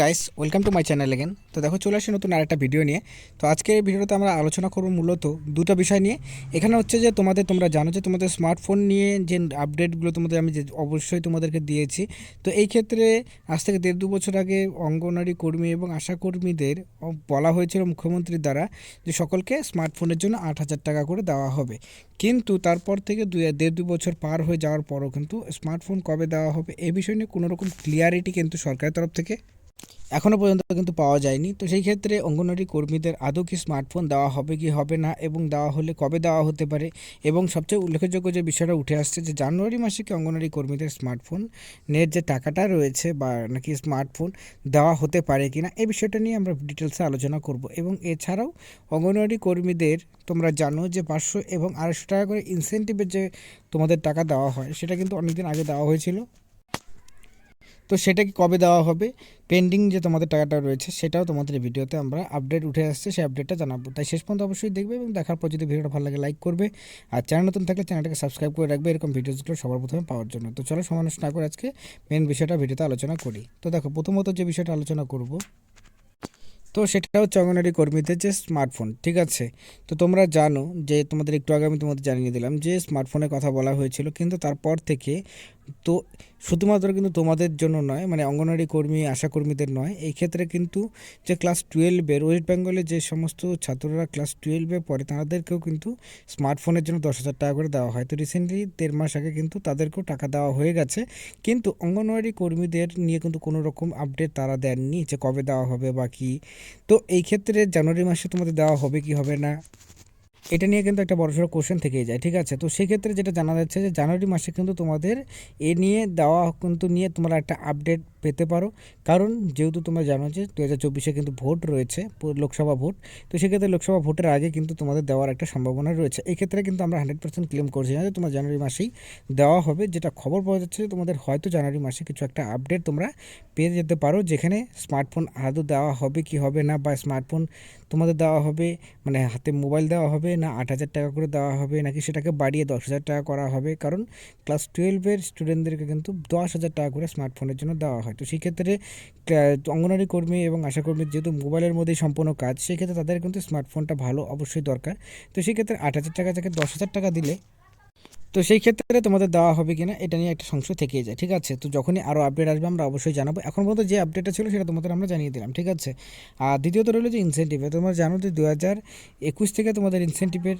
Guys welcome to my channel again তো দেখো, চলে আসি নতুন আরেকটা ভিডিও নিয়ে। তো আজকের এই ভিডিওতে আমরা আলোচনা করব মূলত দুটো বিষয় নিয়ে। এখানে হচ্ছে যে, তোমাদের, তোমরা জানো যে, তোমাদের স্মার্টফোন নিয়ে যে আপডেটগুলো তোমাদের আমি যে, অবশ্যই তোমাদেরকে দিয়েছি। তো এই ক্ষেত্রে আজ থেকে দেড় দু বছর আগে অঙ্গনওয়াড়ি কর্মী এবং আশাকর্মীদের বলা হয়েছিল মুখ্যমন্ত্রীর দ্বারা যে, সকলকে স্মার্টফোনের জন্য আট হাজার টাকা করে দেওয়া হবে। কিন্তু তারপর থেকে দুই, দেড় দু বছর পার হয়ে যাওয়ার পরও কিন্তু স্মার্টফোন কবে দেওয়া হবে, এ বিষয় নিয়ে কোনো রকম ক্লিয়ারিটি কিন্তু সরকারের তরফ থেকে এখনও পর্যন্ত কিন্তু পাওয়া যায়নি। তো সেই ক্ষেত্রে অঙ্গনওয়াড়ি কর্মীদের আদৌ কি স্মার্টফোন দেওয়া হবে কি হবে না এবং দেওয়া হলে কবে দেওয়া হতে পারে? এবং সবচেয়ে উল্লেখযোগ্য যে বিষয়টা উঠে আসছে যে জানুয়ারি মাসে কি অঙ্গনওয়াড়ি কর্মীদের স্মার্টফোন নের যে টাকাটা রয়েছে বা নাকি স্মার্টফোন দেওয়া হতে পারে কি না এই বিষয়টা নিয়ে আমরা ডিটেলসে আলোচনা করব। এবং এছাড়াও অঙ্গনওয়াড়ি কর্মীদের তোমরা জানো যে পাঁচশো এবং আড়াইশো টাকা করে ইনসেন্টিভের যে তোমাদের টাকা দেওয়া হয়, সেটা কিন্তু অনেকদিন আগে দেওয়া হয়েছিল। তো সেটা কি কবে দেওয়া হবে? পেন্ডিং যে তোমাদের টাকাটা রয়েছে, সেটাও তোমাদের ভিডিওতে আমরা আপডেট উঠে আসছে, সেই আপডেটটা জানাব। তাই শেষ পর্যন্ত অবশ্যই দেখবে এবং দেখার পর যদি ভিডিওটা ভালো লাগে লাইক করবে। আর চ্যানেল নতুন থাকলে চ্যানেলটাকে সাবস্ক্রাইব করে রাখবে, এরকম ভিডিওসগুলো সবার প্রথমে পাওয়ার জন্য। তো চলো সমানুষ না করে আজকে মেন বিষয়টা ভিডিওতে আলোচনা করি। তো দেখো, প্রথমত যে বিষয়টা আলোচনা করব, তো সেটা হচ্ছে অঙ্গনারী কর্মীদের যে স্মার্টফোন ঠিক আছে? তো তোমরা জানো যে তোমাদের একটু আগে আমি তোমাদের জানিয়ে দিলাম যে স্মার্টফোনের কথা বলা হয়েছিল, কিন্তু তারপর থেকে তো শুধুমাত্র কিন্তু তোমাদের জন্য নয় মানে অঙ্গনওয়াড়ি কর্মী আশাকর্মীদের নয়, এই ক্ষেত্রে কিন্তু যে ক্লাস টুয়েলভের ওয়েস্ট বেঙ্গলে যে সমস্ত ছাত্ররা ক্লাস টুয়েলভে পড়ে, তাদেরকেও কিন্তু স্মার্টফোনের জন্য দশ হাজার টাকা করে দেওয়া হয়। তো রিসেন্টলি দেড় মাস আগে কিন্তু তাদেরকেও টাকা দেওয়া হয়ে গেছে। কিন্তু অঙ্গনওয়াড়ি কর্মীদের নিয়ে কিন্তু কোনো রকম আপডেট তারা দেননি যে কবে দেওয়া হবে বা কী। তো এই ক্ষেত্রে জানুয়ারি মাসে তোমাদের দেওয়া হবে কি হবে না? এটা নিয়ে কিন্তু একটা বড়সড় কোশ্চেন থেকেই যায়, ঠিক আছে? তো সেক্ষেত্রে যেটা জানা যাচ্ছে যে জানুয়ারি মাসে কিন্তু তোমাদের এ নিয়ে দেওয়া কিন্তু নিয়ে তোমরা একটা আপডেট পেতে পারো। কারণ যেহেতু তোমরা জানো যে দু হাজার চব্বিশে কিন্তু ভোট রয়েছে লোকসভা ভোট। তো সেক্ষেত্রে লোকসভা ভোটের আগে কিন্তু তোমাদের দেওয়ার একটা সম্ভাবনা রয়েছে। এক্ষেত্রে কিন্তু আমরা হান্ড্রেড পার্সেন্ট ক্লেম করছি না যে তোমার জানুয়ারি মাসেই দেওয়া হবে। যেটা খবর পাওয়া যাচ্ছে যে তোমাদের হয়তো জানুয়ারি মাসে কিছু একটা আপডেট তোমরা পেয়ে যেতে পারো। যেখানে স্মার্টফোন আদৌ দেওয়া হবে কি হবে না বা স্মার্টফোন তোমাদের দেওয়া হবে মানে হাতে মোবাইল দেওয়া হবে না আট হাজার টাকা করে দেওয়া হবে, নাকি সেটাকে বাড়িয়ে দশ হাজার টাকা করা হবে? কারণ ক্লাস টুয়েলভের স্টুডেন্টদেরকে কিন্তু দশ হাজার টাকা করে স্মার্টফোনের জন্য দেওয়া হয়। তো সেই ক্ষেত্রে অঙ্গনওয়াড়ি কর্মী এবং আশাকর্মীর যেহেতু মোবাইলের মধ্যেই সম্পূর্ণ কাজ, সেক্ষেত্রে তাদের কিন্তু স্মার্টফোনটা ভালো অবশ্যই দরকার। তো সেক্ষেত্রে আট হাজার টাকা থেকে দশ হাজার টাকা দিলে তো সেই ক্ষেত্রে তোমাদের দেওয়া হবে কিনা এটা নিয়ে একটা সংশয় থেকেই যায়, ঠিক আছে? তো যখনই আরও আপডেট আসবে আমরা অবশ্যই জানাব। এখন পর্যন্ত যে আপডেটটা ছিল সেটা তোমাদের আমরা জানিয়ে দিলাম, ঠিক আছে? আর দ্বিতীয়ত রইল যে ইনসেন্টিভ তোমরা জানো যে দু হাজার একুশ থেকে তোমাদের ইনসেন্টিভের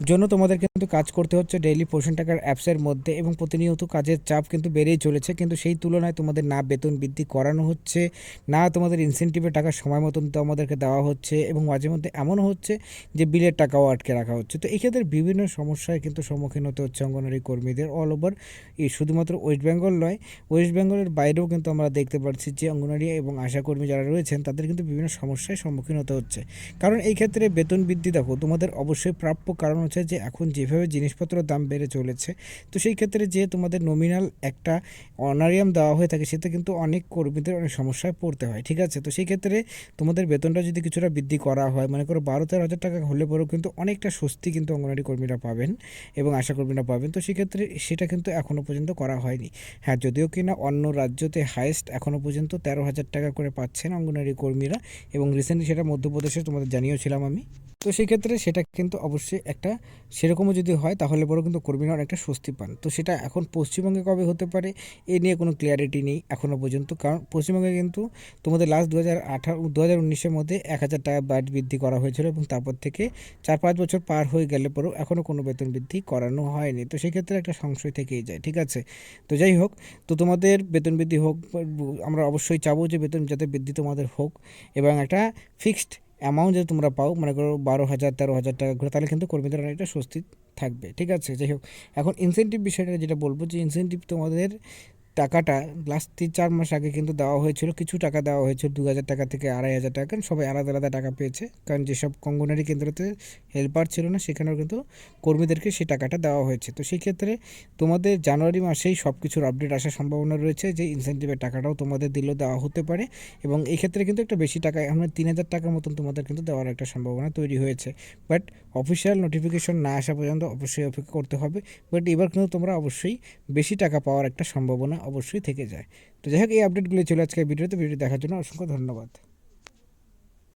জন্য তোমাদের কিন্তু কাজ করতে হচ্ছে ডেইলি পোষণ টাকার অ্যাপসের মধ্যে এবং প্রতিনিয়ত কাজের চাপ কিন্তু বেড়েই চলেছে। কিন্তু সেই তুলনায় তোমাদের না বেতন বৃদ্ধি করানো হচ্ছে, না তোমাদের ইনসেন্টিভের টাকা সময় মতন তোমাদেরকে দেওয়া হচ্ছে এবং মাঝে মধ্যে এমনও হচ্ছে যে বিলের টাকাও আটকে রাখা হচ্ছে। তো এক্ষেত্রে বিভিন্ন সমস্যায় কিন্তু সম্মুখীন হতে হচ্ছে অঙ্গনওয়াড়ি কর্মীদের অল ওভার এই শুধুমাত্র ওয়েস্ট বেঙ্গল নয় ওয়েস্ট বেঙ্গলের বাইরেও কিন্তু আমরা দেখতে পাচ্ছি যে অঙ্গনওয়াড়ি এবং আশাকর্মী যারা রয়েছেন তাদের কিন্তু বিভিন্ন সমস্যায় সম্মুখীন হতে হচ্ছে। কারণ এই ক্ষেত্রে বেতন বৃদ্ধি দেখো তোমাদের অবশ্যই প্রাপ্য কারণ হচ্ছে যে এখন যেভাবে জিনিসপত্রের দাম বেড়ে চলেছে, তো সেই ক্ষেত্রে যে তোমাদের নমিনাল একটা অনারিয়াম দেওয়া হয়ে থাকে সেটা কিন্তু অনেক কর্মীদের অনেক সমস্যায় পড়তে হয়, ঠিক আছে? তো সেই ক্ষেত্রে তোমাদের বেতনটা যদি কিছুটা বৃদ্ধি করা হয়, মনে করো বারো তেরো হাজার টাকা হলে পরেও কিন্তু অনেকটা স্বস্তি কিন্তু অঙ্গনারী কর্মীরা পাবেন এবং আশা কর্মীরা পাবেন, তো সেক্ষেত্রে সেটা কিন্তু এখনও পর্যন্ত করা হয়নি। হ্যাঁ যদিও কিনা অন্য রাজ্যতে হায়েস্ট এখনও পর্যন্ত তেরো হাজার টাকা করে পাচ্ছেন অঙ্গনারী কর্মীরা এবং রিসেন্টলি সেটা মধ্যপ্রদেশে তোমাদের জানিয়েছিলাম আমি। তো সেই ক্ষেত্রে সেটা কিন্তু অবশ্যই একটা সেরকমও যদি হয়, তাহলে পরেও কিন্তু কর্মীরা অনেকটা স্বস্তি পান। তো সেটা এখন পশ্চিমবঙ্গে কবে হতে পারে, এ নিয়ে কোনো ক্লিয়ারিটি নেই এখনও পর্যন্ত। কারণ পশ্চিমবঙ্গে কিন্তু তোমাদের লাস্ট দু হাজার আঠারো দু হাজার উনিশের মধ্যে এক হাজার টাকা বাট বৃদ্ধি করা হয়েছিল এবং তারপর থেকে চার পাঁচ বছর পার হয়ে গেলে পরেও এখনও কোনো বেতন বৃদ্ধি করানো হয়নি। তো সেক্ষেত্রে একটা সংশয় থেকেই যায়, ঠিক আছে? তো যাই হোক, তো তোমাদের বেতন বৃদ্ধি হোক, আমরা অবশ্যই চাবো যে বেতন যাতে বৃদ্ধি তোমাদের হোক এবং একটা ফিক্সড অ্যামাউন্ট যদি তোমরা পাও, মনে করো বারো হাজার, তেরো হাজার টাকা করে, তাহলে কিন্তু কর্মীদের অনেকটা স্বস্তি থাকবে, ঠিক আছে? যাই হোক, এখন ইনসেন্টিভ বিষয়টা যেটা বলব যে ইনসেন্টিভ তোমাদের টাকাটা লাস্ট তিন চার মাস আগে কিন্তু দেওয়া হয়েছিল, কিছু টাকা দেওয়া হয়েছিল, দু হাজার টাকা থেকে আড়াই হাজার টাকা সবাই আলাদা আলাদা টাকা পেয়েছে, কারণ যেসব কঙ্গনারি কেন্দ্রতে হেল্পার ছিল না, সেখানেও কিন্তু কর্মীদেরকে সেই টাকাটা দেওয়া হয়েছে। তো সেই ক্ষেত্রে তোমাদের জানুয়ারি মাসেই সব কিছুর আপডেট আসার সম্ভাবনা রয়েছে যে ইনসেন্টিভের টাকাটাও তোমাদের দিলেও দেওয়া হতে পারে এবং এই ক্ষেত্রে কিন্তু একটা বেশি টাকা আমরা তিন হাজার টাকার মতন তোমাদের কিন্তু দেওয়ার একটা সম্ভাবনা তৈরি হয়েছে। বাট অফিসিয়াল নোটিফিকেশন না আসা পর্যন্ত অবশ্যই অপেক্ষা করতে হবে বাট এবার কিন্তু তোমরা অবশ্যই বেশি টাকা পাওয়ার একটা সম্ভাবনা অবশ্যই থেকে যায়। তো যাই হোক, এই আপডেটগুলো চলে আজকে ভিডিওতে। ভিডিও দেখার জন্য অসংখ্য ধন্যবাদ।